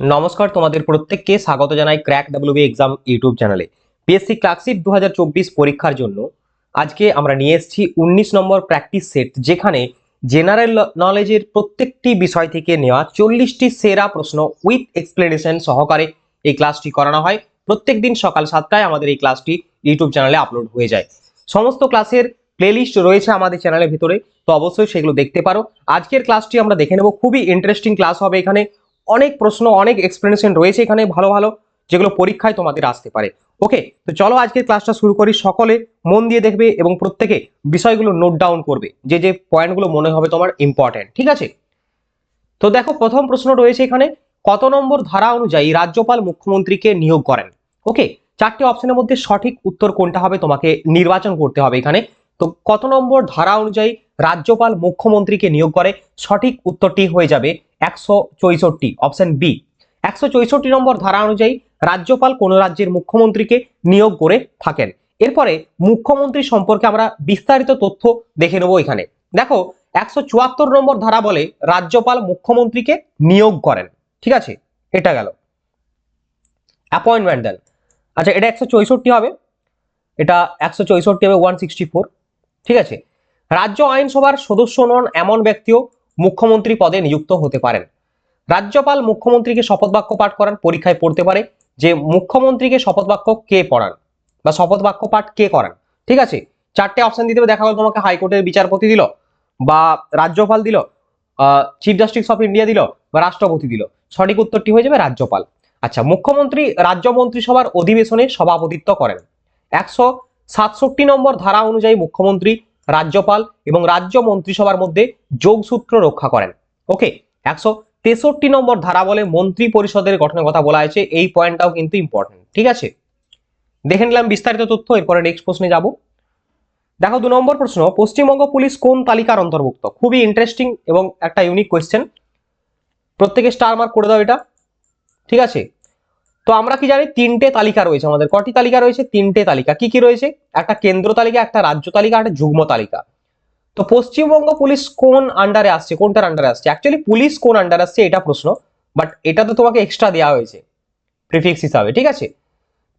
নমস্কার, তোমাদের প্রত্যেককে স্বাগত জানাই ক্র্যাক ডাব্লিউবি এক্সাম ইউটিউব চ্যানেলে। পিএসসি ক্লাসিক দু পরীক্ষার জন্য আজকে আমরা নিয়ে এসেছি উনিশ নম্বর প্র্যাকটিস সেট, যেখানে জেনারেল নলেজের প্রত্যেকটি বিষয় থেকে নেওয়া চল্লিশটি সেরা প্রশ্ন উইথ এক্সপ্লেনেশন সহকারে এই ক্লাসটি করানো হয়। প্রত্যেক দিন সকাল সাতটায় আমাদের এই ক্লাসটি ইউটিউব চ্যানেলে আপলোড হয়ে যায়। সমস্ত ক্লাসের প্লেলিস্ট রয়েছে আমাদের চ্যানেলের ভিতরে, তো অবশ্যই সেগুলো দেখতে পারো। আজকের ক্লাসটি আমরা দেখে নেব, খুবই ইন্টারেস্টিং ক্লাস হবে এখানে। অনেক প্রশ্ন, অনেক এক্সপ্লেনেশন রয়েছে এখানে ভালো ভালো, যেগুলো পরীক্ষায় তোমাদের আসতে পারে। ওকে তো চলো আজকের ক্লাসটা শুরু করি। সকলে মন দিয়ে দেখবে এবং প্রত্যেকে বিষয়গুলো নোট ডাউন করবে। যে যে পয়েন্টগুলো মনে হবে তোমার ইম্পর্টেন্ট ঠিক আছে? তো দেখো, প্রথম প্রশ্ন রয়েছে এখানে, কত নম্বর ধারা অনুযায়ী রাজ্যপাল মুখ্যমন্ত্রীকে নিয়োগ করেন? ওকে চারটি অপশনের মধ্যে সঠিক উত্তর কোনটা হবে তোমাকে নির্বাচন করতে হবে এখানে। তো কত নম্বর ধারা অনুযায়ী রাজ্যপাল মুখ্যমন্ত্রীকে নিয়োগ করে? সঠিক উত্তরটি হয়ে যাবে একশো চৌষট্টি অপশন বি একশো চৌষট্টি নম্বর ধারা অনুযায়ী রাজ্যপাল কোন রাজ্যের মুখ্যমন্ত্রীকে নিয়োগ করে থাকেন। এরপরে মুখ্যমন্ত্রী সম্পর্কে আমরা বিস্তারিত তথ্য দেখে নেব এখানে। দেখো, একশো চুয়াত্তর নম্বর ধারা বলে রাজ্যপাল মুখ্যমন্ত্রীকে নিয়োগ করেন। ঠিক আছে? এটা গেল। অ্যাপয়েন্টমেন্ট দেন আচ্ছা এটা একশো চৌষট্টি হবে। এটা একশো চৌষট্টি হবে ওয়ান সিক্সটি ফোর ঠিক আছে? রাজ্য আইনসভার সদস্য নন এমন ব্যক্তিও মুখ্যমন্ত্রী পদে নিযুক্ত হতে পারেন। রাজ্যপাল মুখ্যমন্ত্রীকে শপথ বাক্য পাঠ করান পরীক্ষায় পড়তে পারে যে মুখ্যমন্ত্রীকে শপথ বাক্য কে পড়ান বা শপথ বাক্য পাঠ কে করান। ঠিক আছে? চারটে অপশন দিতে দেখা গেল তোমাকে হাইকোর্টের বিচারপতি দিল বা রাজ্যপাল দিল চিফ জাস্টিস অফ ইন্ডিয়া দিল বা রাষ্ট্রপতি দিল। সঠিক উত্তরটি হয়ে যাবে রাজ্যপাল। আচ্ছা মুখ্যমন্ত্রী রাজ্য মন্ত্রিসভার অধিবেশনে সভাপতিত্ব করেন। একশো সাতষট্টি নম্বর ধারা অনুযায়ী মুখ্যমন্ত্রী রাজ্যপাল এবং রাজ্য মন্ত্রিসভার মধ্যে যোগসূত্র রক্ষা করেন। ওকে, একশো তেষট্টি নম্বর ধারা বলে মন্ত্রী পরিষদের গঠনের কথা বলা হয়েছে, এই পয়েন্টটাও কিন্তু ইম্পর্টেন্ট ঠিক আছে? দেখে নিলাম বিস্তারিত তথ্য, এরপরে নেক্সট প্রশ্নে যাব। দেখো, দু নম্বর প্রশ্ন, পশ্চিমবঙ্গ পুলিশ কোন তালিকার অন্তর্ভুক্ত? খুবই ইন্টারেস্টিং এবং একটা ইউনিক কোয়েশ্চেন প্রত্যেকে স্টার মার্ক করে দাও এটা, ঠিক আছে? তো আমরা কি জানি তিনটে তালিকা রয়েছে আমাদের। কটি তালিকা রয়েছে? তিনটে তালিকা। কি কি রয়েছে? একটা কেন্দ্র তালিকা, একটা রাজ্য তালিকা, একটা যুগ্ম তালিকা। তো পশ্চিমবঙ্গ পুলিশ কোন আন্ডারে আসছে? কোনটার আন্ডারে আসছে? অ্যাকচুয়ালি পুলিশ কোন আন্ডারে আসছে এটা প্রশ্ন বাট এটা তো তোমাকে এক্সট্রা দেওয়া হয়েছে প্রিফিক্স হিসাবে, ঠিক আছে?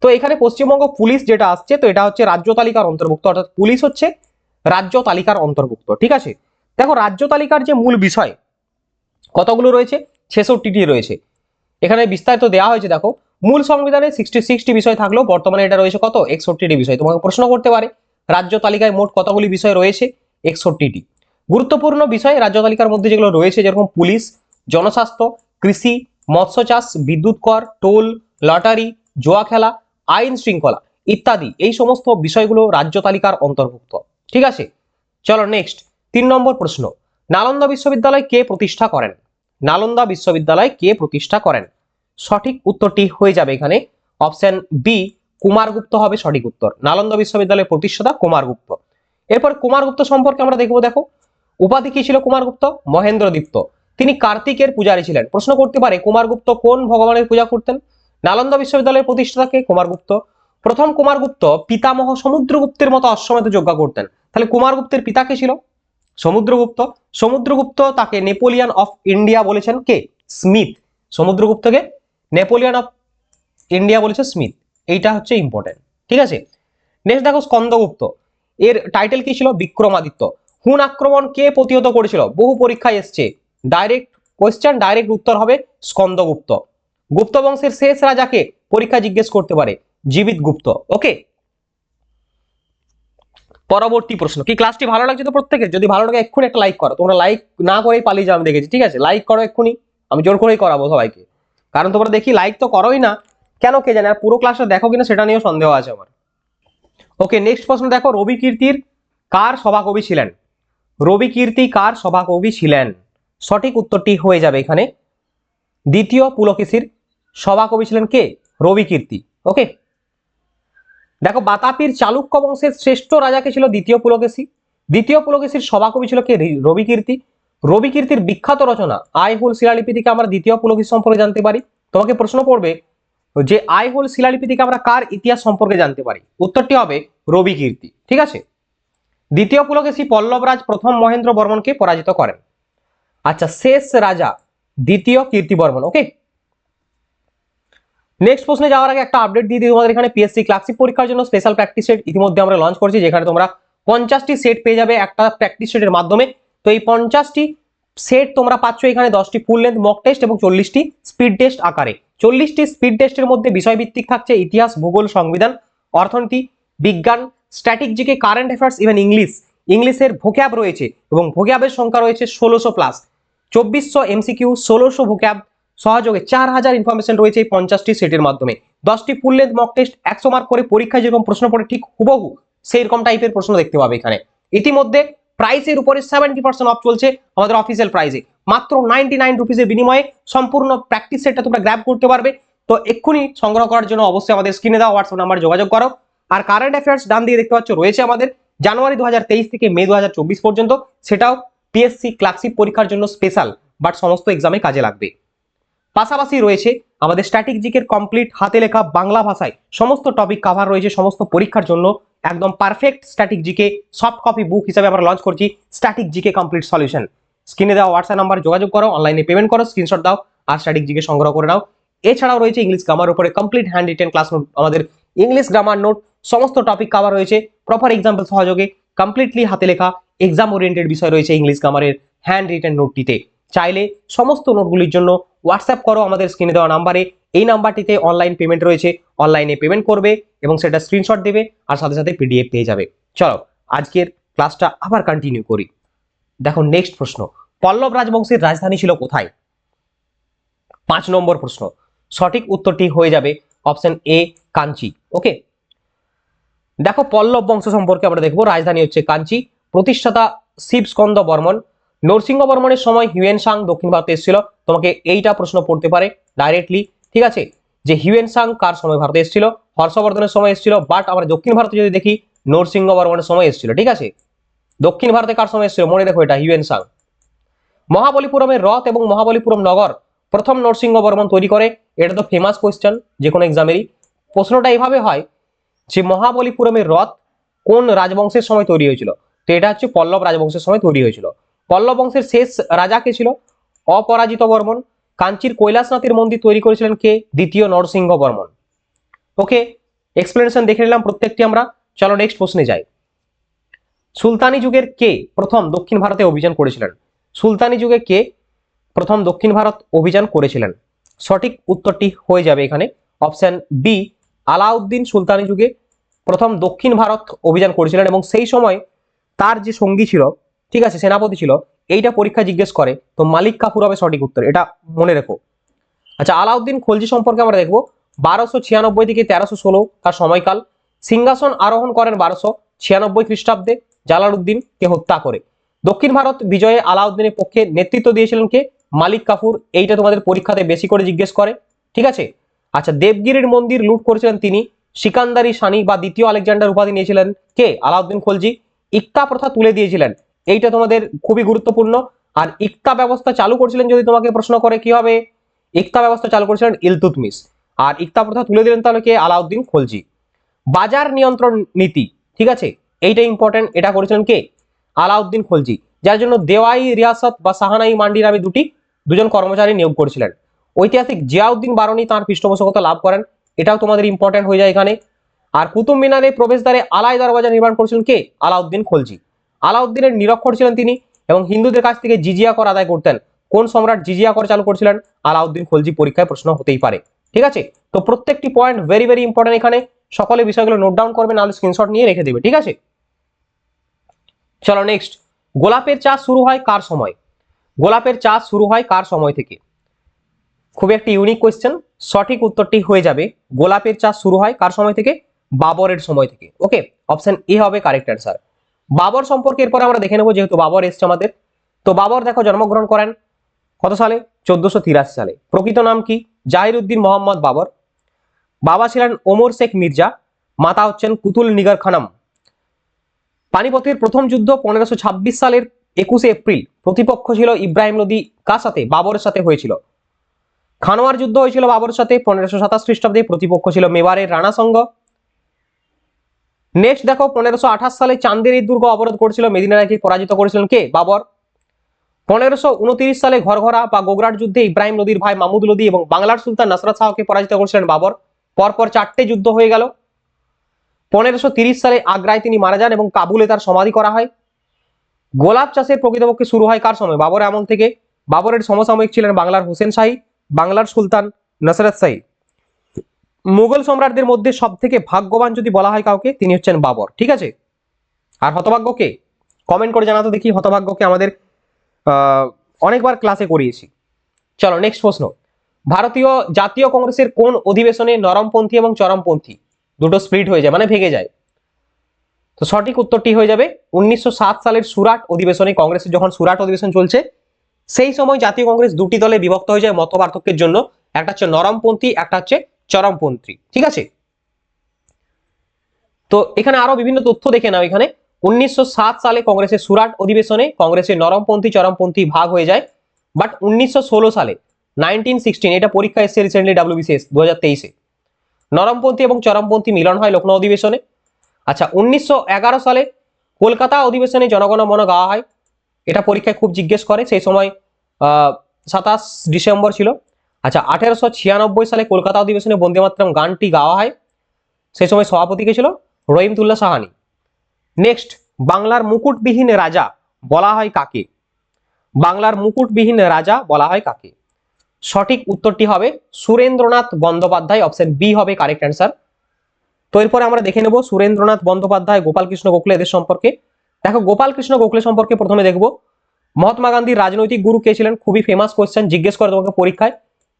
তো এখানে পশ্চিমবঙ্গ পুলিশ যেটা আসছে, তো এটা হচ্ছে রাজ্য তালিকার অন্তর্ভুক্ত, অর্থাৎ পুলিশ হচ্ছে রাজ্য তালিকার অন্তর্ভুক্ত, ঠিক আছে? দেখো, রাজ্য তালিকার যে মূল বিষয়, কতগুলো রয়েছে? ছেষট্টিটি রয়েছে। এখানে বিস্তারিত দেওয়া হয়েছে, দেখো। মূল সংবিধানে সিক্সটি সিক্সটি বিষয় থাকলেও বর্তমানে এটা রয়েছে কত? একষট্টিটি বিষয়। তোমাকে প্রশ্ন করতে পারে, রাজ্য তালিকায় মোট কতগুলি বিষয় রয়েছে? একষট্টিটি গুরুত্বপূর্ণ বিষয় রাজ্য তালিকার মধ্যে যেগুলো রয়েছে, যেরকম পুলিশ, জনস্বাস্থ্য, কৃষি, মৎস্য চাষ, বিদ্যুৎ কর, টোল, লটারি, জোয়া খেলা, আইন শৃঙ্খলা ইত্যাদি। এই সমস্ত বিষয়গুলো রাজ্য তালিকার অন্তর্ভুক্ত। ঠিক আছে? চলো নেক্সট তিন নম্বর প্রশ্ন। নালন্দা বিশ্ববিদ্যালয় কে প্রতিষ্ঠা করেন? নালন্দা বিশ্ববিদ্যালয় কে প্রতিষ্ঠা করেন? সঠিক উত্তরটি হয়ে যাবে এখানে। অপশন বি কুমারগুপ্ত হবে সঠিক উত্তর। নালন্দা বিশ্ববিদ্যালয়ের প্রতিষ্ঠাতা কুমারগুপ্ত। এরপর কুমারগুপ্ত সম্পর্কে আমরা দেখব, দেখো। উপাধি কি ছিল কুমারগুপ্ত? মহেন্দ্রদীপ্ত। তিনি কার্তিকের পূজারী ছিলেন। প্রশ্ন করতে পারে, কুমারগুপ্ত কোন ভগবানের পূজা করতেন? নালন্দা বিশ্ববিদ্যালয়ের প্রতিষ্ঠাতাকে কুমারগুপ্ত। প্রথম কুমারগুপ্ত পিতামহ সমুদ্রগুপ্তের মতো অশ্বমেধ যজ্ঞা করতেন। তাহলে কুমারগুপ্তের পিতা কে ছিল? সমুদ্রগুপ্ত। সমুদ্রগুপ্ত তাকে নেপোলিয়ান অফ ইন্ডিয়া বলেছেন কে? স্মিথ। সমুদ্রগুপ্তকে নেপোলিয়ান অফ ইন্ডিয়া বলেছে স্মিথ। এইটা হচ্ছে ইম্পর্টেন্ট ঠিক আছে? নেক্সট দেখো স্কন্দগুপ্ত। এর টাইটেল কি ছিল? বিক্রমাদিত্য। হুন আক্রমণ কে প্রতিহত করেছিল? বহু পরীক্ষায় এসছে। ডাইরেক্ট কোয়েশ্চেন ডাইরেক্ট উত্তর হবে স্কন্দগুপ্ত। গুপ্ত বংশের শেষ রাজাকে পরীক্ষা জিজ্ঞেস করতে পারে জীবিত গুপ্ত। ওকে পরবর্তী প্রশ্ন। কি ক্লাসটি ভালো লাগছে তো প্রত্যেকের? যদি ভালো লাগে এক্ষুনি একটা লাইক করো। তোমরা লাইক না করেই পালিয়ে যাও, আমি দেখেছি। ঠিক আছে? লাইক করো এক্ষুনি। আমি জোর করেই করাবো সবাইকে। কারণ তোমরা দেখি লাইক তো করোই না। কেন কে জানে? আর পুরো ক্লাসটা দেখো কিনা সেটা নিয়েও সন্দেহ আছে আমার। ওকে নেক্সট প্রশ্ন দেখো, রবি কীর্তির কার সভাকবি ছিলেন? রবি কীর্তি কার সভাকবি ছিলেন? সঠিক উত্তরটি হয়ে যাবে এখানে। দ্বিতীয় পুলকেশীর সভাকবি ছিলেন কে? রবি কীর্তি। ওকে দেখো, বাতাপির চালুক্য বংশের শ্রেষ্ঠ রাজাকে ছিল দ্বিতীয় পুলকেশী। দ্বিতীয় পুলকেশীর সভাকবি ছিল কে? রবি কীর্তি। রবি কীর্তির বিখ্যাত রচনা আইহুল শিলালিপি থেকে আমরা দ্বিতীয় পুলকেশী সম্পর্কে জানতে পারি। তোমাকে প্রশ্ন করবে যে আইহোল শিলালিপি থেকে আমরা কার ইতিহাস সম্পর্কে জানতে পারি? উত্তরটি হবে রবি কীর্তি, ঠিক আছে? দ্বিতীয় পুলকেশী পল্লবরাজ প্রথম মহেন্দ্র বর্মনকে পরাজিত করেন। আচ্ছা শেষ রাজা দ্বিতীয় কীর্তি বর্মন ওকে নেক্সট প্রশ্নে যাওয়ার আগে একটা আপডেট দিয়ে দিই, তোমাদের এখানে পিএসসি ক্লাসিক পরীক্ষার জন্য স্পেশাল প্র্যাকটিস সেট ইতিমধ্যে আমরা লঞ্চ করছি, যেখানে তোমরা পঞ্চাশটি সেট পেয়ে যাবে একটা প্র্যাকটিস সেটের মাধ্যমে। তো এই পঞ্চাশটি সেট তোমরা পাচ্ছ এখানে দশটি ফুল লেন্থ মক টেস্ট এবং চল্লিশটি স্পিড টেস্ট আকারে। চল্লিশটি স্পিড টেস্টের মধ্যে বিষয়ভিত্তিক থাকছে ইতিহাস, ভূগোল, সংবিধান, অর্থনীতি, বিজ্ঞান static GK current affairs even English ইংলিশের ভোক্যাব রয়েছে এবং ভোক্যাবের সংখ্যা রয়েছে ষোলোশো প্লাস চব্বিশশো এমসিকিউ ষোলোশো ভোক্যাব সহযোগে চার হাজার ইনফরমেশন রয়েছে এই পঞ্চাশটি সেটের মাধ্যমে। দশটি ফুল লেন্থ মক টেস্ট একশো মার্ক করে পরীক্ষায় যেরকম প্রশ্ন পড়ে ঠিক হুবহু সেই রকম টাইপের প্রশ্ন দেখতে পাবে এখানে। ইতিমধ্যে প্রাইসের উপরে সেভেন্টি পার্সেন্ট অফ চলছে আমাদের অফিসিয়াল প্রাইসে মাত্র নাইনটি নাইন রুপিসের বিনিময়ে সম্পূর্ণ প্র্যাকটিস সেটটা তোমরা গ্র্যাব করতে পারবে। তো এক্ষুনি সংগ্রহ করার জন্য অবশ্যই আমাদের স্ক্রিনে দেওয়া হোয়াটসঅ্যাপ নাম্বার যোগাযোগ করো। আর কারেন্ট অ্যাফেয়ার্স ডান দিয়ে দেখতে পাচ্ছ রয়েছে আমাদের। জানুয়ারি দু হাজার তেইশ থেকে মে দু হাজার চব্বিশ পর্যন্ত সেটাও পিএসসি ক্লাসিক পরীক্ষার জন্য স্পেশাল বাট সমস্ত এক্সামে কাজে লাগবে। পাশাপাশি রয়েছে আমাদের স্ট্যাটিক জিকের কমপ্লিট হাতে লেখা বাংলা ভাষায় সমস্ত টপিক কাভার রয়েছে সমস্ত পরীক্ষার জন্য। একদম perfect static GK soft copy book হিসাবে আমরা লঞ্চ করছি স্ট্যাটিক জিকে কমপ্লিট সলিউশন স্ক্রিনে দেওয়া হোয়াটসঅ্যাপ নাম্বার যোগাযোগ করো অনলাইনে পেমেন্ট করো স্ক্রিনশট দাও আর স্ট্যাটিক জিকে সংগ্রহ করে নাও। এছাড়াও রয়েছে ইংলিশ গ্রামার উপরে complete hand written class note আমাদের ইংলিশ গ্রামার নোট সমস্ত টপিক কভার রয়েছে প্রপার এক্সাম্পল সহযোগে কমপ্লিটলি হাতে লেখা এক্সাম ওরিয়েন্টেড বিষয় রয়েছে ইংলিশ গ্রামারের হ্যান্ড রিটেন নোটটিতে চাইলে সমস্ত নোটগুলির জন্য হোয়াটসঅ্যাপ করো আমাদের স্ক্রিনে দেওয়া নাম্বারে এই নাম্বারটিতে অনলাইন পেমেন্ট রয়েছে। অনলাইনে পেমেন্ট করবে এবং সেটা স্ক্রিনশট দেবে আর সাথে সাথে পিডিএফ পেয়ে যাবে। চলো, আজকের ক্লাসটা আবার কন্টিনিউ করি। দেখো নেক্সট প্রশ্ন, পল্লব রাজবংশের রাজধানী ছিল কোথায়? পাঁচ নম্বর প্রশ্ন, সঠিক উত্তরটি হয়ে যাবে অপশন এ কাঞ্চি। ওকে দেখো পল্লব বংশ সম্পর্কে আমরা দেখব, রাজধানী হচ্ছে কাঞ্চি। প্রতিষ্ঠাতা শিব স্কন্দ বর্মন। নরসিংহ বর্মনের সময় হিউয়েন সাং দক্ষিণ ভারতে এসেছিল। তোমাকে এইটা প্রশ্ন পড়তে পারে ডাইরেক্টলি ঠিক আছে? যে হিউয়েন সাং কার সময় ভারতে এসেছিল? হর্ষবর্ধনের সময় এসেছিল বাট আমরা দক্ষিণ ভারতে যদি দেখি, নরসিংহ বর্মনের সময় এসেছিল, ঠিক আছে? দক্ষিণ ভারতে কার সময় এসেছিল? মনে রেখো এটা হিউয়েন সাং মহাবলীপুরমের রথ এবং মহাবলীপুরম নগর, প্রথম নরসিংহ বর্মন তৈরি করে, এটা তো ফেমাস কোয়েশ্চেন যে কোনো এক্সামেরই প্রশ্নটা এইভাবে হয় যে মহাবলীপুরমের রথ কোন রাজবংশের সময় তৈরি হয়েছিল? তো এটা হচ্ছে পল্লব রাজবংশের সময় তৈরি হয়েছিল। পল্লব বংশের শেষ রাজা কে ছিল? অপরাজিত বর্মন কাঞ্চির কৈলাসনাথের মন্দির তৈরি করেছিলেন কে? দ্বিতীয় নরসিংহ বর্মন। ওকে এক্সপ্লেনেশন দেখে নিলাম প্রত্যেকটি আমরা। চলো নেক্সট প্রশ্নে যাই। সুলতানি যুগের কে প্রথম দক্ষিণ ভারতে অভিযান করেছিলেন? সুলতানি যুগে কে প্রথম দক্ষিণ ভারত অভিযান করেছিলেন? সঠিক উত্তরটি হয়ে যাবে এখানে। অপশন বি আলাউদ্দিন সুলতানি যুগে প্রথম দক্ষিণ ভারত অভিযান করেছিলেন এবং সেই সময় তার যে সঙ্গী ছিল, ঠিক আছে, সেনাপতি ছিল এইটা পরীক্ষা জিজ্ঞেস করে, তো মালিক কাপুর হবে সঠিক উত্তর, এটা মনে রেখো। আচ্ছা আলাউদ্দিন খলজি সম্পর্কে আমরা দেখব, বারোশো ছিয়ানব্বই থেকে তেরোশো ষোলো, তার সময়কাল। সিংহাসন আরোহণ করেন বারোশো ছিয়ানব্বই খ্রিস্টাব্দে জালালউদ্দিনকে হত্যা করে। দক্ষিণ ভারত বিজয়ে আলাউদ্দিনের পক্ষে নেতৃত্ব দিয়েছিলেন কে? মালিক কাপুর এইটা তোমাদের পরীক্ষাতে বেশি করে জিজ্ঞেস করে, ঠিক আছে? আচ্ছা দেবগিরির মন্দির লুট করেছিলেন তিনি, সিকান্দারি সানি বা দ্বিতীয় আলেকজান্ডার উপাধি নিয়েছিলেন কে? আলাউদ্দিন খলজি। ইক্তা প্রথা তুলে দিয়েছিলেন। এইটা তোমাদের খুবই গুরুত্বপূর্ণ। আর ইক্তা ব্যবস্থা চালু করেছিলেন যদি তোমাকে প্রশ্ন করে, কি হবে? ইক্তা ব্যবস্থা চালু করেছিলেন ইলতুতমিস আর ইক্তা প্রথা তুলে দিলেন তাহলে কে? আলাউদ্দিন খলজি। বাজার নিয়ন্ত্রণ নীতি, ঠিক আছে? এইটা ইম্পর্টেন্ট এটা করেছিলেন কে? আলাউদ্দিন খলজি। যার জন্য দেওয়াই, রিয়াসত বা সাহানাই মান্ডি নামে দুটি, দুজন কর্মচারী নিয়োগ করেছিলেন। ঐতিহাসিক জিয়াউদ্দিন বারণী তাঁর পৃষ্ঠপোষকতা লাভ করেন। এটাও তোমাদের ইম্পর্টেন্ট হয়ে যায় এখানে। আর কুতুব মিনারে প্রবেশদ্বারে আলাই দরওয়াজা নির্মাণ করেছিলেন কে? আলাউদ্দিন খলজি। আলাউদ্দিনের নিরক্ষর ছিলেন তিনি এবং হিন্দুদের কাছ থেকে জিজিয়া কর আদায় করতেন। কোন সম্রাট জিজিয়া কর চালু করছিলেন? আলাউদ্দিন খলজি পরীক্ষায় প্রশ্ন হতেই পারে। ঠিক আছে? তো প্রত্যেকটি পয়েন্ট ভেরি ভেরি ইম্পর্টেন্ট এখানে। সকলে বিষয়গুলো নোট ডাউন করবে, নাহলে স্ক্রিনশট নিয়ে রেখে দেবে। ঠিক আছে? চলো নেক্সট গোলাপের চাষ শুরু হয় কার সময়? গোলাপের চাষ শুরু হয় কার সময় থেকে? খুব একটি ইউনিক কোয়েশ্চেন সঠিক উত্তরটি হয়ে যাবে। গোলাপের চাষ শুরু হয় কার সময় থেকে? বাবরের সময় থেকে। ওকে অপশন এ হবে কারেক্ট অ্যান্সার বাবর সম্পর্কে এরপর আমরা দেখে নেব, যেহেতু বাবর এসছে আমাদের। তো বাবর দেখো জন্মগ্রহণ করেন কত সালে? চোদ্দশো তিরাশি সালে। প্রকৃত নাম কি? জাহিরুদ্দিন মোহাম্মদ বাবর। বাবা ছিলেন ওমর শেখ মির্জা, মাতা হচ্ছেন কুতুল নিগার খানাম। পানিপথের প্রথম যুদ্ধ পনেরোশো ছাব্বিশ সালের একুশে এপ্রিল। প্রতিপক্ষ ছিল ইব্রাহিম নদী কার সাথে? বাবরের সাথে হয়েছিল। খানোয়ার যুদ্ধ হয়েছিল বাবরের সাথে পনেরোশো সাতাশ খ্রিস্টাব্দে। প্রতিপক্ষ ছিল মেবারের রানা সংঘ নেক্সট দেখো, পনেরোশো আঠাশ সালে চান্দেরি দুর্গ অবরোধ করেছিল মেদিনা রায়কে পরাজিত করেছিলেন কে? বাবর। পনেরোশো উনত্রিশ সালে ঘরঘরা বা গোগরাট যুদ্ধে ইব্রাহিম নদীর ভাই মাহমুদ লোদি এবং বাংলার সুলতান নাসরাত শাহকে পরাজিত করেছিলেন বাবর। পরপর চারটে যুদ্ধ হয়ে গেল। পনেরোশো সালে আগ্রায় তিনি মারা যান এবং কাবুলে তার সমাধি করা হয়। গোলাপ চাষের প্রকৃতপক্ষে শুরু হয় কার সময়? বাবর আমল থেকে। বাবরের সমসাময়িক ছিলেন বাংলার হোসেন শাহী, বাংলার সুলতান নসরত শাহী। মুঘল সম্রাটদের মধ্যে সব থেকে ভাগ্যবান যদি বলা হয় কাউকে, তিনি হচ্ছেন বাবর। ঠিক আছে? আর হতভাগ্যকে কমেন্ট করে জানাতো দেখি হতভাগ্যকে আমাদের অনেকবার ক্লাসে করিয়েছি। চলো নেক্সট প্রশ্ন। ভারতীয় জাতীয় কংগ্রেসের কোন অধিবেশনে নরমপন্থী এবং চরমপন্থী? দুটো স্প্লিট হয়ে যায় মানে ভেঙে যায়। তো সঠিক উত্তরটি হয়ে যাবে, উনিশশো সাত সালের সুরাট অধিবেশনে কংগ্রেসের যখন সুরাট অধিবেশন চলছে, সেই সময় জাতীয় কংগ্রেস দুটি দলে বিভক্ত হয়ে যায় মত পার্থক্যের জন্য। একটা হচ্ছে নরমপন্থী, একটা হচ্ছে চরমপন্থী, ঠিক আছে? তো এখানে আরও বিভিন্ন তথ্য দেখে নাও এখানে। উনিশশো সাত সালে কংগ্রেসের সুরাট অধিবেশনে কংগ্রেসের নরমপন্থী, চরমপন্থী ভাগ হয়ে যায়। বাট উনিশশো ষোলো সালে নাইনটিন সিক্সটিন এটা পরীক্ষা এসছে রিসেন্টলি ডাব্লিউবিসিএস দু হাজার তেইশে। নরমপন্থী এবং চরমপন্থী মিলন হয় লখনৌ অধিবেশনে। আচ্ছা উনিশশো এগারো সালে কলকাতা অধিবেশনে জনগণ মন গাওয়া হয়। এটা পরীক্ষায় খুব জিজ্ঞেস করে। সেই সময় সাতাশ ডিসেম্বর ছিল। আচ্ছা আঠেরোশো ছিয়ানব্বই সালে কলকাতা অধিবেশনে বন্দে মাতরম গানটি গাওয়া হয়। সেই সময় সভাপতি কে ছিল? রহিমতুল্লাহ সাহানি। নেক্সট বাংলার মুকুটবিহীন রাজা বলা হয় কাকে? বাংলার মুকুটবিহীন রাজা বলা হয় কাকে? সঠিক উত্তরটি হবে সুরেন্দ্রনাথ বন্দ্যোপাধ্যায় অপশন বি হবে কারেক্ট অ্যান্সার তো এরপরে আমরা দেখে নেব সুরেন্দ্রনাথ বন্দ্যোপাধ্যায়, গোপালকৃষ্ণ গোখলে এদের সম্পর্কে। দেখো, গোপালকৃষ্ণ গোখলে সম্পর্কে প্রথমে দেখব। মহাত্মা গান্ধীর রাজনৈতিক গুরু কে ছিলেন? খুবই ফেমাস কোয়েশ্চেন জিজ্ঞেস করে তোমাকে পরীক্ষায়।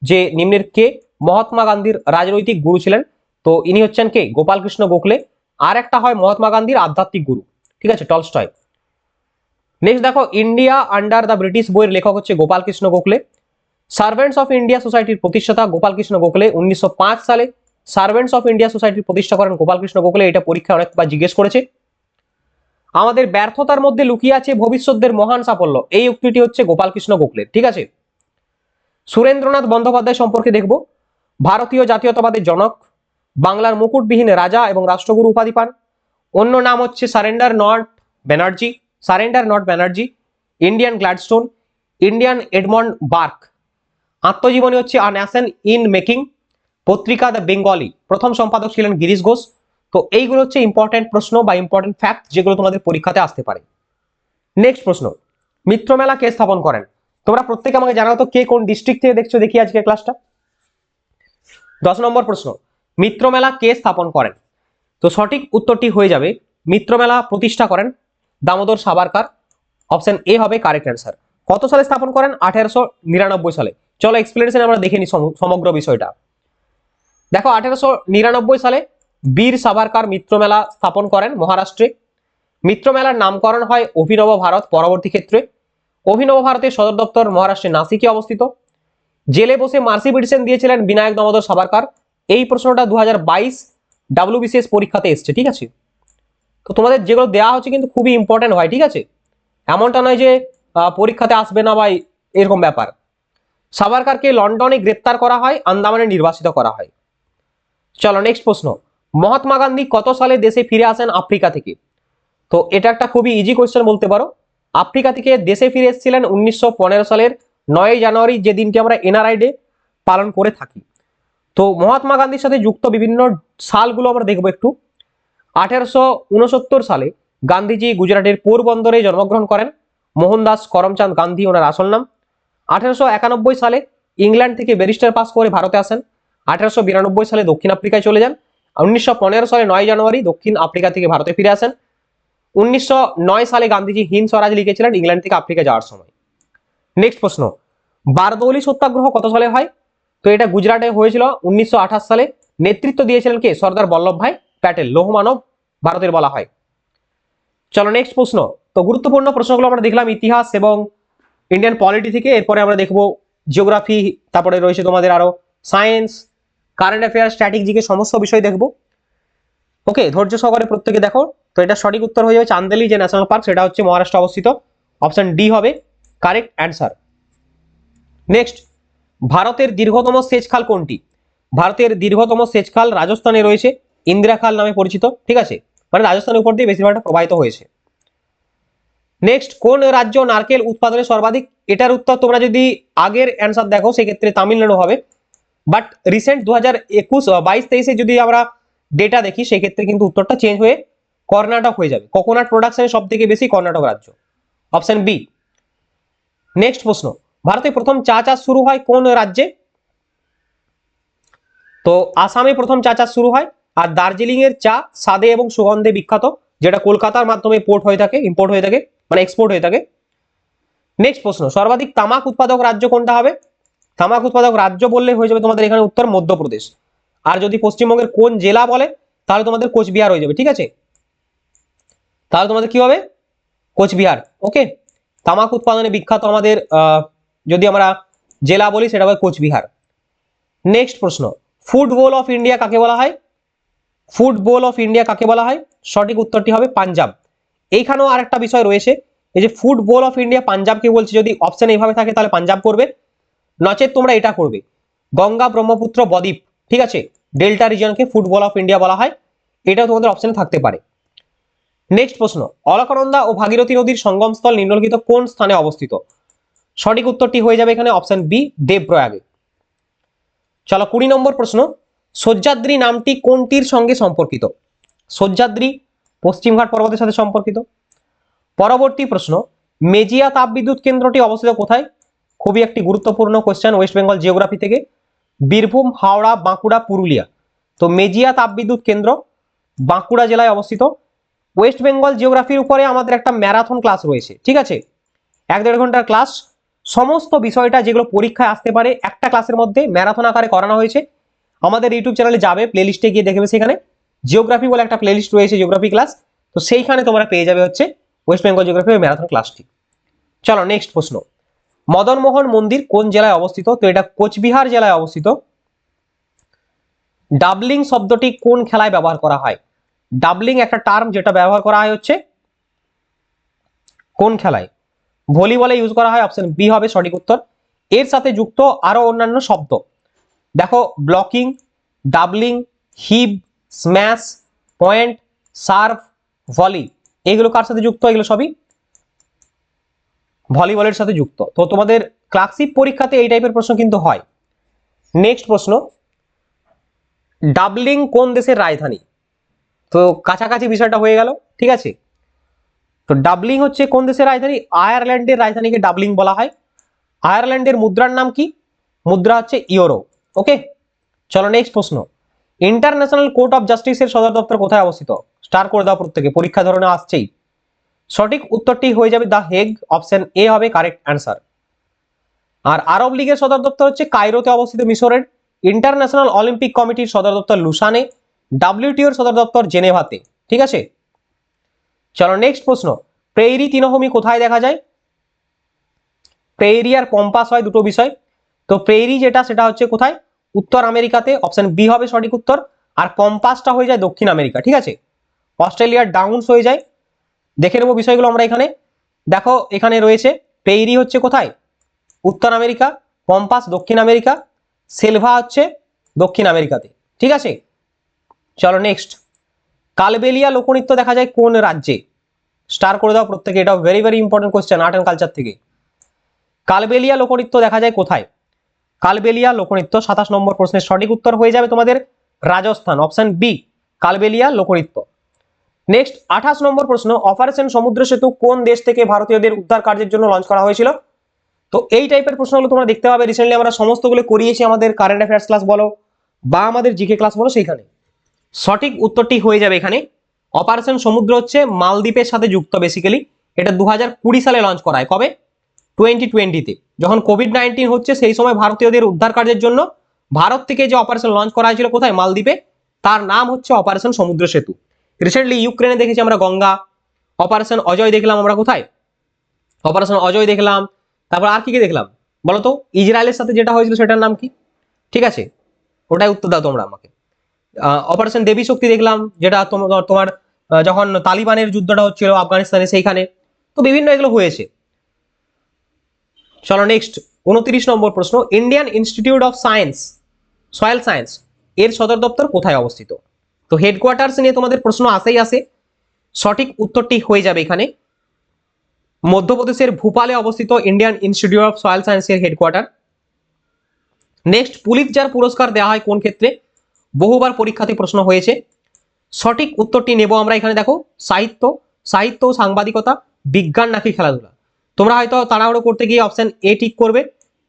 যে নিম্নের কে? মহাত্মা গান্ধীর রাজনৈতিক গুরু ছিলেন। তো ইনি হচ্ছেন কে? গোপালকৃষ্ণ গোখলে। আর একটা হয় মহাত্মা গান্ধীর আধ্যাত্মিক গুরু। ঠিক আছে, টলস্টয়। নেক্সট দেখো ইন্ডিয়া আন্ডার দ্য ব্রিটিশ বইয়ের লেখক হচ্ছে Gopalkrishna Gokhale. Servants of India সোসাইটির প্রতিষ্ঠাতা গোপালকৃষ্ণ গোখলে উনিশশো পাঁচ সালে। সার্ভেন্টস অফ ইন্ডিয়া সোসাইটির প্রতিষ্ঠা করেন গোপালকৃষ্ণ গোখলে। এটা পরীক্ষা অনেকবার জিজ্ঞেস করেছে। আমাদের ব্যর্থতার মধ্যে লুকিয়ে আছে ভবিষ্যতের মহান সাফল্য। এই উক্তিটি হচ্ছে গোপালকৃষ্ণ গোখলে। ঠিক আছে? সুরেন্দ্রনাথ বন্দ্যোপাধ্যায় সম্পর্কে দেখব। ভারতীয় জাতীয়তাবাদের জনক, বাংলার মুকুটবিহীন রাজা এবং রাষ্ট্রগুরু উপাধি পান। অন্য নাম হচ্ছে surrender not Banerjee. Surrender not Banerjee, Indian Gladstone Indian Edmund Burke. আত্মজীবনী হচ্ছে আ ন্যাশন ইন মেকিং, পত্রিকা দ্য বেঙ্গলি। প্রথম সম্পাদক ছিলেন গিরিশ ঘোষ। তো এইগুলো হচ্ছে ইম্পর্টেন্ট প্রশ্ন বা ইম্পর্টেন্ট ফ্যাক্ট যেগুলো তোমাদের পরীক্ষাতে আসতে পারে। নেক্সট প্রশ্ন, মিত্রমেলা কে স্থাপন করেন? তোমরা প্রত্যেকে আমাকে জানাও তো কে কোন ডিস্ট্রিক্ট থেকে দেখছ, দেখি আজকে ক্লাসটা দশ নম্বর প্রশ্ন, মিত্রমেলা কে স্থাপন করেন? তো সঠিক উত্তরটি হয়ে যাবে, মিত্রমেলা প্রতিষ্ঠা করেন দামোদর সাবারকার অপশন এ হবে কারেক্ট অ্যান্সার কত সালে স্থাপন করেন? আঠেরোশো নিরানব্বই সালে। চলো এক্সপ্লেনেশন আমরা দেখে নিই সম- সমগ্র বিষয়টা। দেখো, আঠেরোশো নিরানব্বই সালে বীর সাভারকার মিত্রমেলা স্থাপন করেন মহারাষ্ট্রে। মিত্রমেলার নামকরণ হয় অভিনব ভারত পরবর্তী ক্ষেত্রে। অভিনব ভারতের সদর দপ্তর মহারাষ্ট্রের নাসিকে অবস্থিত। জেলে বসে মার্সি পিটিশন দিয়েছিলেন বিনায়ক দামোদর সাভারকার। এই প্রশ্নটা দু হাজার বাইশ ডাব্লিউবিসিএস পরীক্ষাতে এসছে, ঠিক আছে? তো তোমাদের যেগুলো দেওয়া হচ্ছে কিন্তু খুবই ইম্পর্টেন্ট হয় ঠিক আছে? এমনটা নয় যে পরীক্ষাতে আসবে না বা এরকম ব্যাপার। সাভারকারকে লন্ডনে গ্রেপ্তার করা হয়, আন্দামানে নির্বাসিত করা হয়। চলো নেক্সট প্রশ্ন। মহাত্মা গান্ধী কত সালে দেশে ফিরে আসেন আফ্রিকা থেকে? তো এটা একটা খুবই ইজি কোয়েশ্চেন বলতে পারো। আফ্রিকা থেকে দেশে ফিরে এসেছিলেন উনিশশো পনেরো সালের নয় জানুয়ারি, যে দিনটি আমরা এনআরআই ডে পালন করে থাকি। তো মহাত্মা গান্ধীর সাথে যুক্ত বিভিন্ন সালগুলো আমরা দেখব একটু। আঠেরোশো উনসত্তর সালে গান্ধীজি গুজরাটের পোরবন্দরে জন্মগ্রহণ করেন। মোহনদাস করমচাঁদ গান্ধী ওনার আসল নাম। আঠেরোশো একানব্বই সালে ইংল্যান্ড থেকে ব্যারিস্টার পাস করে ভারতে আসেন। আঠেরোশো বিরানব্বই সালে দক্ষিণ আফ্রিকায় চলে যান। উনিশশো পনেরো সালে নয় জানুয়ারি দক্ষিণ আফ্রিকা থেকে ভারতে ফিরে আসেন। উনিশশো নয় সালে গান্ধীজি হিন্দ স্বরাজ লিখেছিলেন ইংল্যান্ড থেকে আফ্রিকা যাওয়ার সময়। নেক্সট প্রশ্ন, বারদৌলি সত্যাগ্রহ কত সালে হয়? তো এটা গুজরাটে হয়েছিল উনিশশো আঠাশ সালে। নেতৃত্ব দিয়েছিলেন কে? সর্দার বল্লভভাই প্যাটেল, লৌহমানব ভারতের বলা হয়। চলো নেক্সট প্রশ্ন, তো গুরুত্বপূর্ণ প্রশ্নগুলো আমরা দেখলাম ইতিহাস এবং ইন্ডিয়ান পলিটি থেকে, এরপরে আমরা দেখব জিওগ্রাফি তারপরে রয়েছে তোমাদের আরও সায়েন্স কারেন্ট অ্যাফেয়ার স্ট্র্যাটেজিকে সমস্ত বিষয় দেখব। ওকে ধৈর্য সহকারে প্রত্যেকে দেখো। তো এটা সঠিক উত্তর হয়ে যাবে চান্দেলি যে ন্যাশনাল পার্ক সেটা হচ্ছে মহারাষ্ট্র অবস্থিত। অপশন ডি হবে কারেক্ট অ্যান্সার নেক্সট ভারতের দীর্ঘতম সেচ খাল কোনটি? ভারতের দীর্ঘতম সেচ খাল রাজস্থানে রয়েছে, ইন্দিরা খাল নামে পরিচিত, ঠিক আছে? মানে রাজস্থানের উপর দিয়ে বেশিরভাগটা প্রবাহিত হয়েছে। নেক্সট কোন রাজ্য নারকেল উৎপাদনে সর্বাধিক? এটার উত্তর তোমরা যদি আগের অ্যান্সার দেখো, সেক্ষেত্রে তামিলনাড়ু হবে। বাট রিসেন্ট দু হাজার একুশ বাইশ তেইশে যদি আমরা ডেটা দেখি, সেক্ষেত্রে কিন্তু উত্তরটা চেঞ্জ হয়ে কর্ণাটক হয়ে যাবে। কোকোনাট প্রোডাকশনে সব থেকে বেশি কর্ণাটক রাজ্য। অপশন বি নেক্সট প্রশ্ন। ভারতে প্রথম চা চাষ শুরু হয় কোন রাজ্যে? তো আসামে প্রথম চা চাষ শুরু হয় আর দার্জিলিং এর চা স্বাদে এবং সুগন্ধে বিখ্যাত, যেটা কলকাতার মাধ্যমে পোর্ট হয়ে থাকে ইম্পোর্ট হয়ে থাকে মানে এক্সপোর্ট হয়ে থাকে। নেক্সট প্রশ্ন। সর্বাধিক তামাক উৎপাদক রাজ্য কোনটা হবে? তামাক উৎপাদক রাজ্য বললে হয়ে যাবে তোমাদের এখানে উত্তর মধ্যপ্রদেশ। আর যদি পশ্চিমবঙ্গের কোন জেলা বলে, তাহলে তোমাদের কোচবিহার হয়ে যাবে, ঠিক আছে? তাহলে তোমাদের কি হবে? কোচবিহার ওকে তামাক উৎপাদনে বিখ্যাত আমাদের যদি আমরা জেলা বলি সেটা হবে কোচবিহার। নেক্সট প্রশ্ন ফুটবল অফ ইন্ডিয়া কাকে বলা হয়? ফুটবল অফ ইন্ডিয়া কাকে বলা হয়? সঠিক উত্তরটি হবে পাঞ্জাব। এইখানেও আর একটা বিষয় রয়েছে, এই যে ফুটবল অফ ইন্ডিয়া পাঞ্জাবকে বলছি, যদি অপশন এইভাবে থাকে তাহলে পাঞ্জাব করবে। নচেত তোমরা এটা করবে। গঙ্গা ব্রহ্মপুত্র বদ্বীপ, ঠিক আছে? ডেল্টা রিজনকে ফুটবল অফ ইন্ডিয়া বলা হয়। এটাও তোমাদের অপশনে থাকতে পারে। নেক্সট প্রশ্ন, অলকানন্দা ও ভাগীরথী নদীর সঙ্গমস্থল নিম্নলিখিত কোন স্থানে অবস্থিত? সঠিক উত্তরটি হয়ে যাবে এখানে অপশন বি দেবপ্রয়াগে। চলো কুড়ি নম্বর প্রশ্ন সহ্যাদ্রি নামটি কোনটির সঙ্গে সম্পর্কিত? সহ্যাদ্রি পশ্চিমঘাট পর্বতের সাথে সম্পর্কিত। পরবর্তী প্রশ্ন, মেজিয়া তাপবিদ্যুৎ কেন্দ্রটি অবস্থিত কোথায়? খুবই একটি গুরুত্বপূর্ণ কোশ্চেন ওয়েস্ট বেঙ্গল জিওগ্রাফি থেকে। বীরভূম, হাওড়া, বাঁকুড়া, পুরুলিয়া। তো মেজিয়া তাপবিদ্যুৎ কেন্দ্র বাঁকুড়া জেলায় অবস্থিত। ওয়েস্ট বেঙ্গল জিওগ্রাফির উপরে আমাদের একটা ম্যারাথন ক্লাস রয়েছে, ঠিক আছে? এক দেড় ঘণ্টার ক্লাস সমস্ত বিষয়টা যেগুলো পরীক্ষায় আসতে পারে, একটা ক্লাসের মধ্যে ম্যারাথন আকারে করানো হয়েছে। আমাদের ইউটিউব চ্যানেলে যাবে প্লেলিস্টে গিয়ে দেখবে সেখানে। জিওগ্রাফি বলে একটা প্লেলিস্ট রয়েছে জিওগ্রাফি ক্লাস তো সেইখানে তোমরা পেয়ে যাবে হচ্ছে ওয়েস্ট বেঙ্গল জিওগ্রাফি ম্যারাথন ক্লাসটি চলো নেক্সট প্রশ্ন। মদনমোহন মন্দির কোন জেলায় অবস্থিত? তো এটা কোচবিহার জেলায় অবস্থিত। ডাবলিং শব্দটি কোন খেলায় ব্যবহার করা হয়? ডাবলিং একটা টার্ম যেটা ব্যবহার করা হয় হচ্ছে কোন খেলায়? ভলিবলে ইউজ করা হয় অপশন বি হবে সঠিক উত্তর। এর সাথে যুক্ত আরও অন্যান্য শব্দ। দেখো blocking doubling hip smash point serve volley এগুলো কার সাথে যুক্ত? এগুলো সবই ভলিবলের সাথে যুক্ত। তো তোমাদের ক্লাসিক পরীক্ষাতে এই টাইপের প্রশ্ন কিন্তু হয়। নেক্সট প্রশ্ন। ডাবলিং কোন দেশের রাজধানী? তো কাছাকাছি বিষয়টা হয়ে গেল, ঠিক আছে? তো ডাবলিং হচ্ছে কোন দেশের রাজধানী? আয়ারল্যান্ডের রাজধানীকে ডাবলিং বলা হয়। আয়ারল্যান্ডের মুদ্রার নাম কি? মুদ্রা হচ্ছে ইউরো ওকে চলো নেক্সট প্রশ্ন। ইন্টারন্যাশনাল কোর্ট অফ জাস্টিসের সদর দপ্তর কোথায় অবস্থিত? স্টার করে দাও প্রত্যেকে, পরীক্ষা ধরনের আসছেই। সঠিক উত্তরটি হয়ে যাবে দ্য হেগ অপশন এ হবে কারেক্ট অ্যান্সার আর আরব লীগের সদর দপ্তর হচ্ছে কায়রোতে অবস্থিত মিশরের। ইন্টারন্যাশনাল অলিম্পিক কমিটির সদর দপ্তর লুসানে। ডাব্লিউটিওর সদর দপ্তর জেনেভাতে, ঠিক আছে? চলো নেক্সট প্রশ্ন, প্রেইরি তৃণভূমি কোথায় দেখা যায়? প্রেইরি আর পম্পাস হয় দুটো বিষয়। তো প্রেইরি যেটা, সেটা হচ্ছে কোথায়? উত্তর আমেরিকাতে অপশন বি হবে সঠিক উত্তর। আর পম্পাসটা হয়ে যায় দক্ষিণ আমেরিকা, ঠিক আছে? অস্ট্রেলিয়ার ডাউন্স হয়ে যায়। দেখে নেব বিষয়গুলো আমরা এখানে। দেখো, এখানে রয়েছে পেইরি হচ্ছে কোথায়? উত্তর আমেরিকা পম্পাস দক্ষিণ আমেরিকা, সেলভা হচ্ছে দক্ষিণ আমেরিকাতে, ঠিক আছে? চলো নেক্সট কালবেলিয়া লোকনৃত্য দেখা যায় কোন রাজ্যে? স্টার করে দাও প্রত্যেকে, এটা very very important question art culture থেকে। কালবেলিয়া লোকনৃত্য দেখা যায় কোথায়? কালবেলিয়া লোকনৃত্য, সাতাশ নম্বর প্রশ্নের সঠিক উত্তর হয়ে যাবে তোমাদের রাজস্থান অপশন বি কালবেলিয়া লোকনৃত্য। নেক্সট আঠাশ নম্বর প্রশ্ন, অপারেশন সমুদ্র সেতু কোন দেশ থেকে ভারতীয়দের উদ্ধার কার্যের জন্য লঞ্চ করা হয়েছিল? তো এই টাইপের প্রশ্নগুলো তোমরা দেখতে পাবে রিসেন্টলি আমরা সমস্তগুলো করিয়েছি আমাদের কারেন্ট অ্যাফেয়ার্স ক্লাস বলো, বা আমাদের জিকে ক্লাস বলো, সেইখানে। সঠিক উত্তরটি হয়ে যাবে এখানে। অপারেশন সমুদ্র হচ্ছে মালদ্বীপের সাথে যুক্ত বেসিক্যালি এটা দু সালে লঞ্চ করা হয়। কবে? টোয়েন্টি টোয়েন্টিতে যখন কোভিড নাইন্টিন হচ্ছে, সেই সময় ভারতীয়দের উদ্ধার কার্যের জন্য ভারত থেকে যে অপারেশন লঞ্চ করা হয়েছিল কোথায়? মালদ্বীপে। তার নাম হচ্ছে অপারেশন সমুদ্র সেতু। রিসেন্টলি ইউক্রেনে দেখেছি আমরা গঙ্গা। অপারেশন অজয় দেখলাম আমরা কোথায়? অপারেশন অজয় দেখলাম। তারপর আর কি কি দেখলাম? বলো তো, ইসরায়েলের সাথে যেটা হয়েছিল, সেটার নাম কি? ঠিক আছে, ওটাই উত্তর দাও তোমরা আমাকে। অপারেশন দেবী শক্তি দেখলাম, যেটা তোমার যখন তালিবানের যুদ্ধটা হচ্ছিল আফগানিস্তানে, সেইখানে, তো বিভিন্ন এগুলো হয়েছে। চলো নেক্সট উনত্রিশ নম্বর প্রশ্ন Indian institute of science soil science এর সদর দপ্তর কোথায় অবস্থিত? তো হেডকোয়ার্টার্স নিয়ে তোমাদের প্রশ্ন আসেই আসে। সঠিক উত্তরটি হয়ে যাবে এখানে। মধ্যপ্রদেশের ভূপালে অবস্থিত ইন্ডিয়ান ইনস্টিটিউট অফ সয়েল সায়েন্সের হেডকোয়ার্টার নেক্সট পুলিশ যার পুরস্কার দেওয়া হয় কোন ক্ষেত্রে? বহুবার পরীক্ষাতে প্রশ্ন হয়েছে। সঠিক উত্তরটি নেব আমরা এখানে, দেখো, সাহিত্য সাহিত্য সাংবাদিকতা, বিজ্ঞান নাকি খেলাধুলা। তোমরা হয়তো তাড়াহুড়ো করতে গিয়ে অপশন এ ঠিক করবে।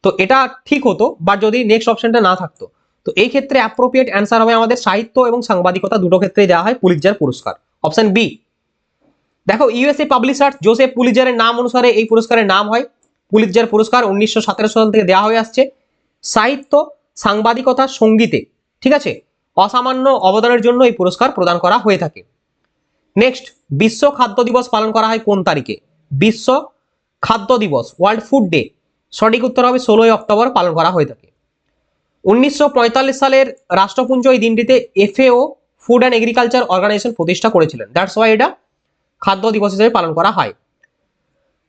তো এটা ঠিক হতো বাট যদি নেক্সট অপশনটা না থাকতো। তো এই ক্ষেত্রে অ্যাপ্রোপ্রিয়েট অ্যান্সার হবে আমাদের সাহিত্য এবং সাংবাদিকতা দুটো ক্ষেত্রেই দেওয়া হয় পুলিৎজার পুরস্কার। অপশন বি দেখো ইউএসএ পাবলিশার জোসেফ পুলিৎজারের নাম অনুসারে এই পুরস্কারের নাম হয়। পুলিৎজার পুরস্কার উনিশশো সতেরো সাল থেকে দেওয়া হয়ে আসছে। সাহিত্য, সাংবাদিকতা, সঙ্গীতে, ঠিক আছে? অসামান্য অবদানের জন্য এই পুরস্কার প্রদান করা হয়ে থাকে। নেক্সট বিশ্ব খাদ্য দিবস পালন করা হয় কোন তারিখে? বিশ্ব খাদ্য দিবস ওয়ার্ল্ড ফুড ডে সঠিক উত্তর হবে ষোলোই অক্টোবর পালন করা হয়ে থাকে। উনিশশো পঁয়তাল্লিশ সালের রাষ্ট্রপুঞ্জ এই দিনটিতে FAO food and agriculture organization প্রতিষ্ঠা করেছিলেন। দ্যাটস ওয়াই এটা খাদ্য দিবস হিসেবে পালন করা হয়।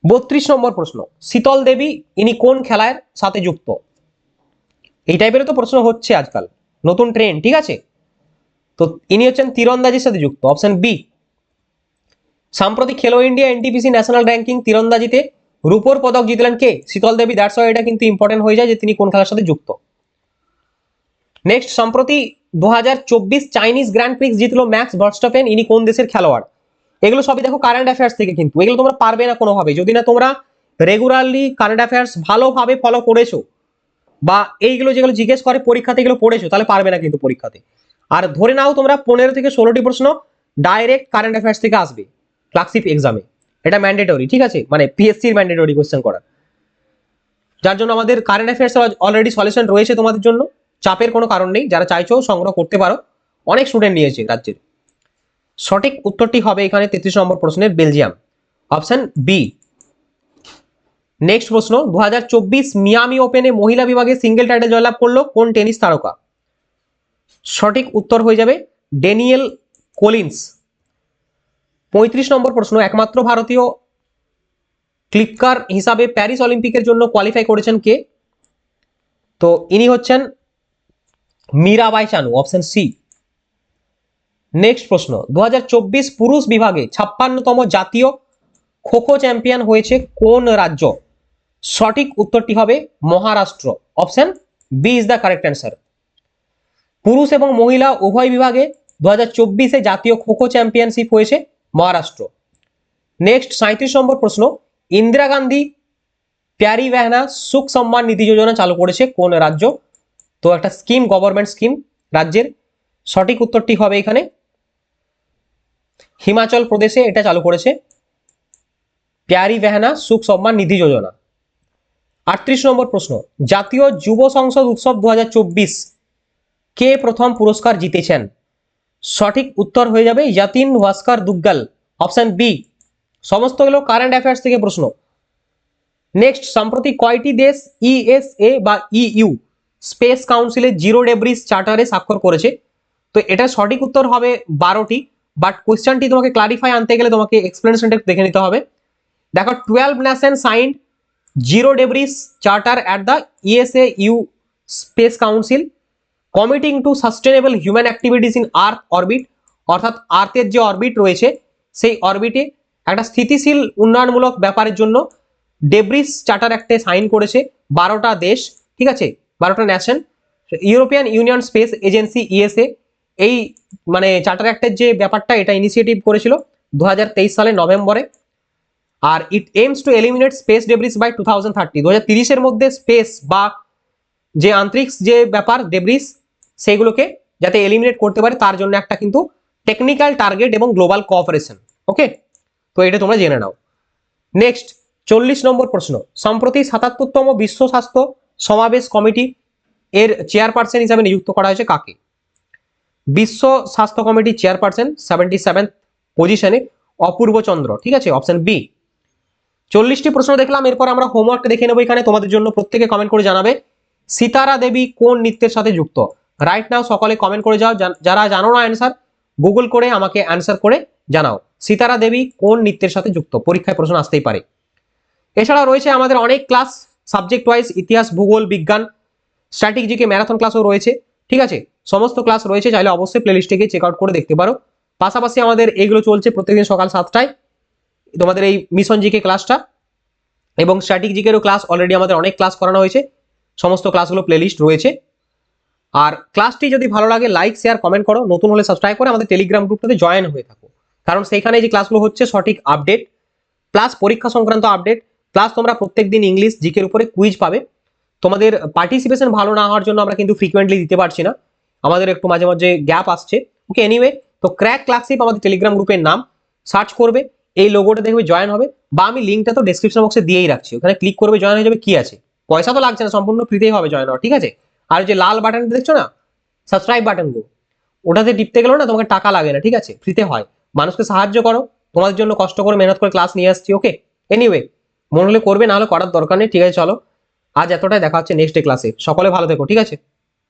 বত্রিশ নম্বর প্রশ্ন, শীতল দেবী, ইনি কোন খেলার সাথে যুক্ত? এই টাইপের তো প্রশ্ন হচ্ছে আজকাল। নতুন ট্রেন ঠিক আছে? তো ইনি হচ্ছেন তীরন্দাজির সাথে যুক্ত অপশন বি সাম্প্রতিক Khelo India NTPC national ranking তীরন্দাজিতে রূপোর পদক জিতলেন কে? শীতল দেবী দ্যাটস এটা কিন্তু ইম্পর্টেন্ট হয়ে যায় যে তিনি কোন খেলার সাথে যুক্ত। নেক্সট সম্প্রতি দু হাজার চব্বিশ চাইনিজ গ্র্যান্ড প্রিক্স জিতলো ম্যাক্স ভার্স্টাপেন ইনি কোন দেশের খেলোয়াড়? এগুলো সবই দেখো কারেন্ট অ্যাফেয়ার্স থেকে কিন্তু, এগুলো তোমরা পারবে না কোনোভাবে। যদি না তোমরা রেগুলারলি কারেন্ট অ্যাফেয়ার্স ভালোভাবে ফলো করেছ বা এইগুলো যেগুলো জিজ্ঞেস করে পরীক্ষাতে এগুলো পড়েছো, তাহলে পারবে না কিন্তু পরীক্ষাতে। আর ধরে নাও তোমরা পনেরো থেকে ষোলোটি প্রশ্ন ডাইরেক্ট কারেন্ট অ্যাফেয়ার্স থেকে আসবে ক্লাসিপ এক্সামে এটা ম্যান্ডেটরি ঠিক আছে? মানে পিএসসির ম্যান্ডেটরি কোয়েশ্চেন করা যার জন্য আমাদের কারেন্ট অ্যাফেয়ার্স অলরেডি সলিউশন রয়েছে তোমাদের জন্য। চাপের কোনো কারণ নেই, যারা চাইছো সংগ্রহ করতে পারো। অনেক স্টুডেন্ট নিয়েছে রাজ্যের। সঠিক উত্তরটি হবে এখানে তেত্রিশ নম্বর প্রশ্নের বেলজিয়াম অপশন বি নেক্সট প্রশ্ন দু হাজার চব্বিশ মিয়ামি ওপেনে মহিলা বিভাগে সিঙ্গেল টাইটেল জয়লাভ করল কোন টেনিস তারকা? সঠিক উত্তর হয়ে যাবে ডেনিয়েল কোলিন্স। পঁয়ত্রিশ নম্বর প্রশ্ন, একমাত্র ভারতীয় ক্লিপকার হিসাবে প্যারিস অলিম্পিকের জন্য কোয়ালিফাই করেছেন কে? তো ইনি হচ্ছেন Mirabai Chanu option C next প্রশ্ন দু হাজার চব্বিশ পুরুষ বিভাগে ছাপ্পান্নতম জাতীয় খোখো চ্যাম্পিয়ন হয়েছে কোন রাজ্য? সঠিক উত্তরটি হবে Maharashtra. Option B is the correct answer পুরুষ এবং মহিলা উভয় বিভাগে দু হাজার চব্বিশে জাতীয় খোখো চ্যাম্পিয়নশিপ হয়েছে মহারাষ্ট্র। নেক্সট সাঁত্রিশ নম্বর প্রশ্ন, ইন্দিরা গান্ধী, প্যারি বেহনা সুখ সম্মান নিধি যোজনা চালু করেছে কোন রাজ্য? তো একটা স্কিম গভর্নমেন্ট স্কিম রাজ্যের। সঠিক উত্তরটি হবে এখানে হিমাচল প্রদেশে এটা চালু করেছে। প্যারি বেহনা সুখ সম্মান নিধি যোজনা। আটত্রিশ নম্বর প্রশ্ন, জাতীয় যুব সংসদ উৎসব দু হাজার চব্বিশ কে প্রথম পুরস্কার জিতেছেন? সঠিক উত্তর হয়ে যাবে ইয়াতিন ওয়াস্কার দুগ্গাল। অপশন বি, সমস্ত সমস্তগুলো কারেন্ট অ্যাফেয়ার্স থেকে প্রশ্ন। নেক্সট সম্প্রতি কয়টি দেশ ইএসএ বা ইইউ স্পেস কাউন্সিলের জিরো ডেব্রিজ চার্টারে স্বাক্ষর করেছে? তো এটা সঠিক উত্তর হবে বারোটি বাট কোয়েশ্চেনটি তোমাকে ক্লারিফাই আনতে গেলে তোমাকে এক্সপ্লেনেশনটা দেখে নিতে হবে। দেখো twelve nation signed debris charter at the ESA EU space council committing to sustainable human activities in earth orbit অর্থাৎ আর্থের যে অরবিট রয়েছে, সেই অরবিটে একটা স্থিতিশীল উন্নয়নমূলক ব্যাপারের জন্য ডেব্রিস চার্টার একটা সাইন করেছে বারোটা দেশ, ঠিক আছে? বারোটা nation European Union space agency ESA এই মানে চার্টার অ্যাক্টের যে ব্যাপারটা, এটা ইনিশিয়েটিভ করেছিল দু সালের নভেম্বরে। আর it aims to eliminate space debris by two thousand thirty দু হাজার তিরিশের মধ্যে স্পেস বা যে আন্তরিক্স যে ব্যাপার ডেব্রিস সেইগুলোকে যাতে এলিমিনেট করতে পারে, তার জন্য একটা কিন্তু টেকনিক্যাল টার্গেট এবং গ্লোবাল কোঅপারেশন ওকে তো এটা তোমরা জেনে নাও। নেক্সট চল্লিশ নম্বর প্রশ্ন। সম্প্রতি সাতাত্তরতম বিশ্ব স্বাস্থ্য সমাবেশ কমিটি এর চেয়ারপারসন হিসাবে নিযুক্ত করা হয়েছে কাকে? বিশ্ব স্বাস্থ্য কমিটির চেয়ারপারসন সেভেন্টি সেভেন্থ পজিশনে অপূর্ব চন্দ্র, ঠিক আছে? অপশন বি চল্লিশটি প্রশ্ন দেখলাম, এরপর আমরা হোমওয়ার্ক দেখে নেব এখানে। তোমাদের জন্য প্রত্যেকে কমেন্ট করে জানাবে, সীতারা দেবী কোন নৃত্যের সাথে যুক্ত? রাইট নাও সকলে কমেন্ট করে যাও যারা জানো না অ্যান্সার গুগল করে আমাকে অ্যান্সার করে জানাও। সীতারা দেবী কোন নৃত্যের সাথে যুক্ত? পরীক্ষায় প্রশ্ন আসতেই পারে। এছাড়া রয়েছে আমাদের অনেক ক্লাস সাবজেক্ট ওয়াইজ ইতিহাস, ভূগোল, বিজ্ঞান স্ট্র্যাটেজিকে ম্যারাথন ক্লাসও রয়েছে। ঠিক আছে? সমস্ত ক্লাস রয়েছে, চাইলে অবশ্যই প্লেলিস্টে গিয়ে চেক আউট করে দেখতে পারো। পাশাপাশি আমাদের এইগুলো চলছে প্রত্যেকদিন সকাল সাতটায়। তোমাদের এই মিশন জিকে ক্লাসটা এবং স্ট্র্যাটেজিকেরও ক্লাস অলরেডি আমাদের অনেক ক্লাস করানো হয়েছে। সমস্ত ক্লাসগুলো প্লেলিস্ট রয়েছে। আর ক্লাসটি যদি ভালো লাগে লাইক শেয়ার কমেন্ট করো। নতুন হলে সাবস্ক্রাইব করে আমাদের টেলিগ্রাম গ্রুপটাতে জয়েন হয়ে থাকো। কারণ সেইখানে যে ক্লাসগুলো হচ্ছে সঠিক আপডেট প্লাস পরীক্ষা সংক্রান্ত আপডেট প্লাস তোমরা প্রত্যেক দিন ইংলিশ জিকের উপরে কুইজ পাবে। তোমাদের পার্টিসিপেশন ভালো না হওয়ার জন্য আমরা কিন্তু ফ্রিকোয়েন্টলি দিতে পারছি না। আমাদের একটু মাঝে মাঝে গ্যাপ আসছে। ওকে এনিওয়ে তো ক্র্যাক ক্লাসিপ আমাদের টেলিগ্রাম গ্রুপের নাম। সার্চ করবে। এই লোগোটা দেখবে জয়েন হবে, বা আমি লিঙ্কটা তো ডেসক্রিপশন বক্সে দিয়েই রাখছি। ওখানে ক্লিক করবে জয়েন হয়ে যাবে, কি আছে? পয়সা তো লাগছে না, সম্পূর্ণ ফ্রিতেই হবে জয়েন হওয়া, ঠিক আছে? আর যে লাল বাটনটা দেখছ না? সাবস্ক্রাইব বাটন বাটনগুলো ওটাতে টিপতে গেলেও না তোমাকে টাকা লাগে না, ঠিক আছে? ফ্রিতে হয়। মানুষকে সাহায্য করো, তোমাদের জন্য কষ্ট করে মেহনত করে ক্লাস নিয়ে আসছি ওকে এনিওয়ে মনে হলে করবে, না হলে করার দরকার নেই, ঠিক আছে, চলো। আজ এতটাই, দেখা হচ্ছে নেক্সট ডে ক্লাসে সকলে ভালো থেকো, ঠিক আছে?